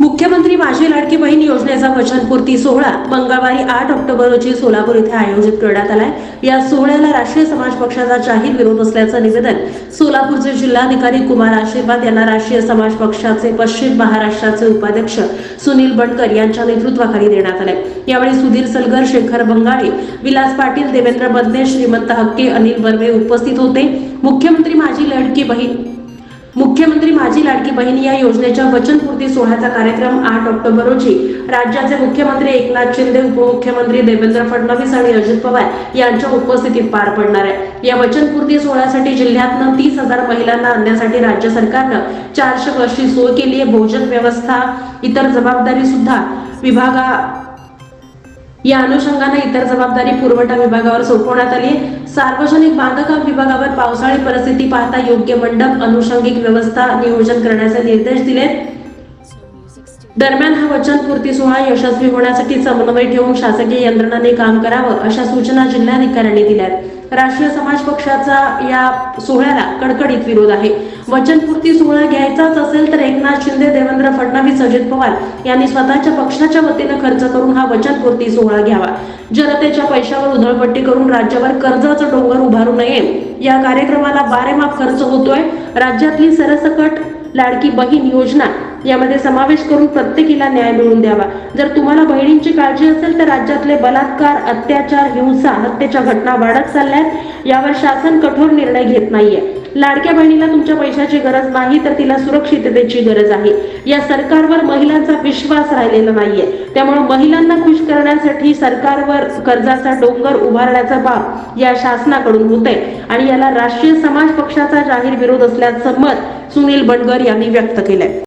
मुख्यमंत्री माझी लाडकी बहीण योजनेचा वचनपूर्ती सोहळा मंगळवारी आठ ऑक्टोबर रोजी सोलापूर येथे आयोजित करण्यात आलाय. या सोहळ्याला राष्ट्रीय समाज पक्षाचा जाहीर विरोध असल्याचं निवेदन सोलापूरचे जिल्हाधिकारी कुमार आशीर्वाद यांना राष्ट्रीय समाज पक्षाचे पश्चिम महाराष्ट्राचे उपाध्यक्ष सुनील बनकर यांच्या नेतृत्वाखाली देण्यात आले यावेळी सुधीर सलगर शेखर बंगाळे विलास पाटील देवेंद्र बदने श्रीमंत हक्के अनिल बर्वे उपस्थित होते. मुख्यमंत्री माझी लाडकी बहीण मुख्यमंत्री माझी लाडकी बहीण या योजनेच्या वचनपूर्ती सोहळ्याचा कार्यक्रम आठ ऑक्टोबर रोजी राज्याचे मुख्यमंत्री एकनाथ शिंदे उपमुख्यमंत्री देवेंद्र फडणवीस आणि अजित पवार यांच्या उपस्थितीत पार पडणार आहे. या वचनपूर्ती सोहळ्यासाठी जिल्ह्यातनं तीस हजार महिलांना आणण्यासाठी राज्य सरकारनं चारशे बसची सोय केली आहे. भोजन व्यवस्था इतर जबाबदारी सुद्धा विभागा या अनुषंगाने इतर जबाबदारी पुरवठा विभागावर सोपवण्यात आली सार्वजनिक बांधकाम विभागावर पावसाळी परिस्थिती पाहता योग्य मंडप अनुषंगिक व्यवस्था नियोजन करण्याचे निर्देश दिले. दरम्यान हा वचनपूर्ती सोहळा यशस्वी होण्यासाठी समन्वय ठेवून शासकीय यंत्रणांनी काम करावं अशा सूचना जिल्हाधिकाऱ्यांनी दिल्या राष्ट्रीय समाज पक्षाचा या सोहळ्याला कडकडीत विरोध आहे. वचनपूर्ती सोहळा घ्यायचाच असेल तर एकनाथ शिंदे देवेंद्र फडणवीस अजित पवार यांनी स्वतःच्या पक्षाच्या वतीनं खर्च करून हा वचनपूर्ती सोहळा घ्यावा. जनतेच्या पैशावर उधळपट्टी करून राज्यावर कर्जाचं डोंगर उभारू नये. या कार्यक्रमाला बारेमाप खर्च होतोय. राज्यातली सरसकट लाडकी बहीण योजना यामध्ये समावेश करून प्रत्येकीला न्याय मिळवून द्यावा. जर तुम्हाला बहिणींची काळजी असेल तर राज्यातले बलात्कार अत्याचार हिंसा हत्येच्या घटना वाढत चालल्यात यावर शासन कठोर निर्णय घेत नाहीये. लाडक्या बहिणीला तुमच्या पैशाची गरज नाही तर तिला सुरक्षिततेची गरज आहे. या सरकारवर महिलांचा विश्वास राहिलेला नाहीये. त्यामुळे महिलांना खुश करण्यासाठी सरकारवर कर्जाचा डोंगर उभारण्याचा बाब या शासनाकडून होतंय. आणि याला राष्ट्रीय समाज पक्षाचा जाहीर विरोध असल्याचं मत सुनील बनगर यांनी व्यक्त केलंय.